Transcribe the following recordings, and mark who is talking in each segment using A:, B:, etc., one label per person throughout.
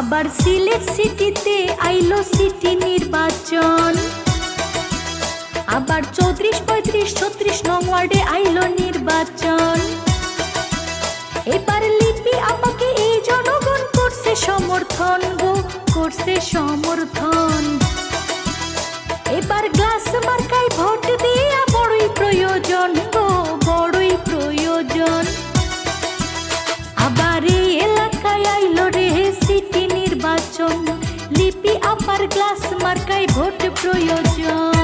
A: আবার সিলেট সিটিতে আইলো সিটি নির্বাচন। আবার চৌত্রিশ পঁয়ত্রিশ ছত্রিশ নং ওয়ার্ডে আইলো নির্বাচন। নির্বাচন লিপি আপার ক্লাস মার্কায় ভোট প্রয়োজন।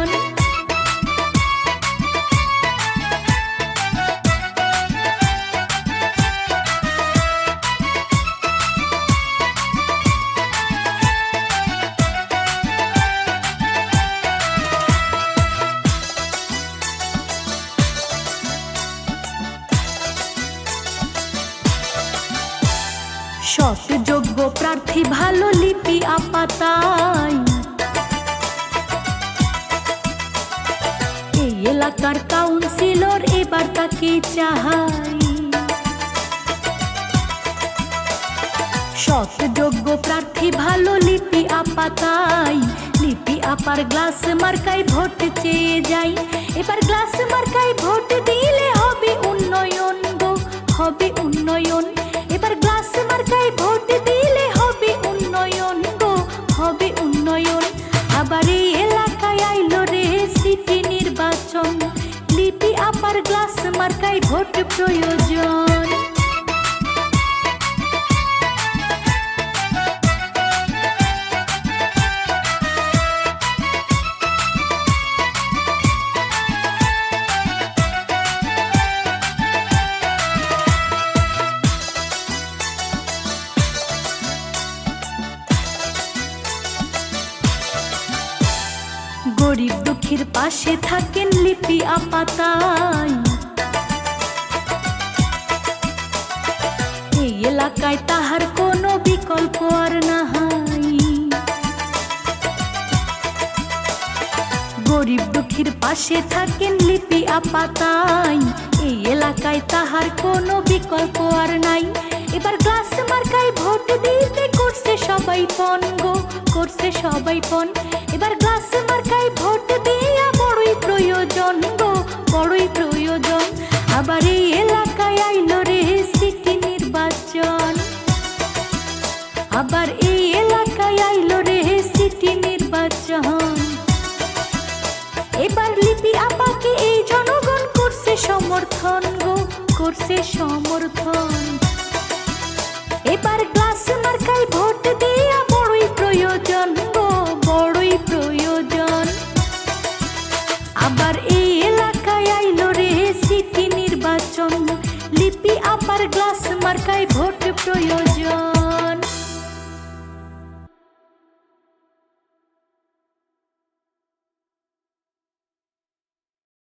A: সৎ যোগ্য প্রার্থী ভালো লিপি আপাতাই। এই এলাকার কাউন্সিলর এবার তাকে চাহাই যোগ্য প্রার্থী ভালো লিপি আপাতাই। লিপি আপার গ্লাস মার্কায় ভোট চেয়ে যাই। এবার গ্লাস মার্কায় ভোট দিলে হবে উন্নয়ন গো, হবে উন্নয়ন মার্কায় ভোট প্রয়োজন। গরিব দুঃখীর পাশে থাকেন লিপি আপাতাই এলাকায় তাহার কোনো বিকল্প আর নাহাই গরিব দুঃখীর পাশে থাকেন লিপি আপাতাই। এই এলাকায় তাহার কোনো বিকল্প আর নাই। এবার গ্লাস মার্কায় ভোট দিতে করছে সবাই পন গো, করছে সবাই পন এবার গ্লাস মার্কায় ভোট দিয়া বড়ই প্রয়োজন গো, বড়ই প্রয়োজন। সমর্থন গো, করছে সমর্থন। এবার গ্লাস মার্কায় ভোট দিয়া বড়ই প্রয়োজন গো, বড়ই প্রয়োজন। আবার এই এলাকায় আইলো রে সিটি নির্বাচন, লিপি আবার গ্লাস মার্কায় ভোট প্রয়োজন।